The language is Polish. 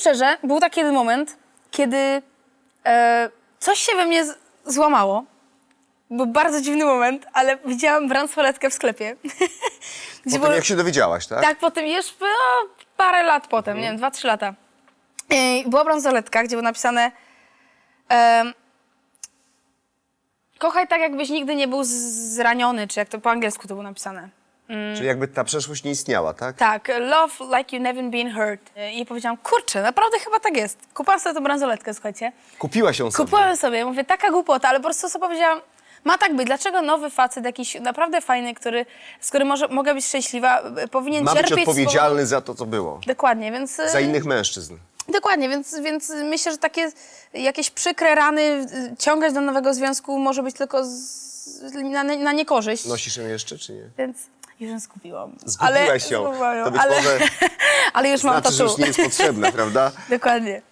szczerze, był taki jeden moment, kiedy e, coś się we mnie z- złamało. Był bardzo dziwny moment, ale widziałam bransoletkę w sklepie. Gdzie Potem było- jak się dowiedziałaś, tak? tak, potem już no, parę lat potem, nie wiem, dwa, trzy lata. I była bransoletka, gdzie było napisane em, kochaj tak, jakbyś nigdy nie był z- zraniony, czy jak to po angielsku to było napisane. Czyli jakby ta przeszłość nie istniała, tak? Tak, love like you never been hurt. I powiedziałam, kurczę, naprawdę chyba tak jest. Kupiłam sobie tą bransoletkę, słuchajcie. Kupiłaś ją sobie. Kupiłam sobie, mówię, taka głupota, ale po prostu sobie powiedziałam, ma tak być. Dlaczego nowy facet, jakiś naprawdę fajny, który, z którym może, mogę być szczęśliwa, y, powinien Ma być cierpieć odpowiedzialny za to, co było. Dokładnie, więc... y, Za innych mężczyzn. Dokładnie, więc, więc myślę, że takie jakieś przykre rany y, ciągać do nowego związku może być tylko z, na, na niekorzyść. Nosisz ją jeszcze, czy nie? Więc już ją skupiłam. Zgubiłaś ją. zgubiłam To być ale, może ale już mam Znaczy, to że już nie jest potrzebna, prawda? Dokładnie.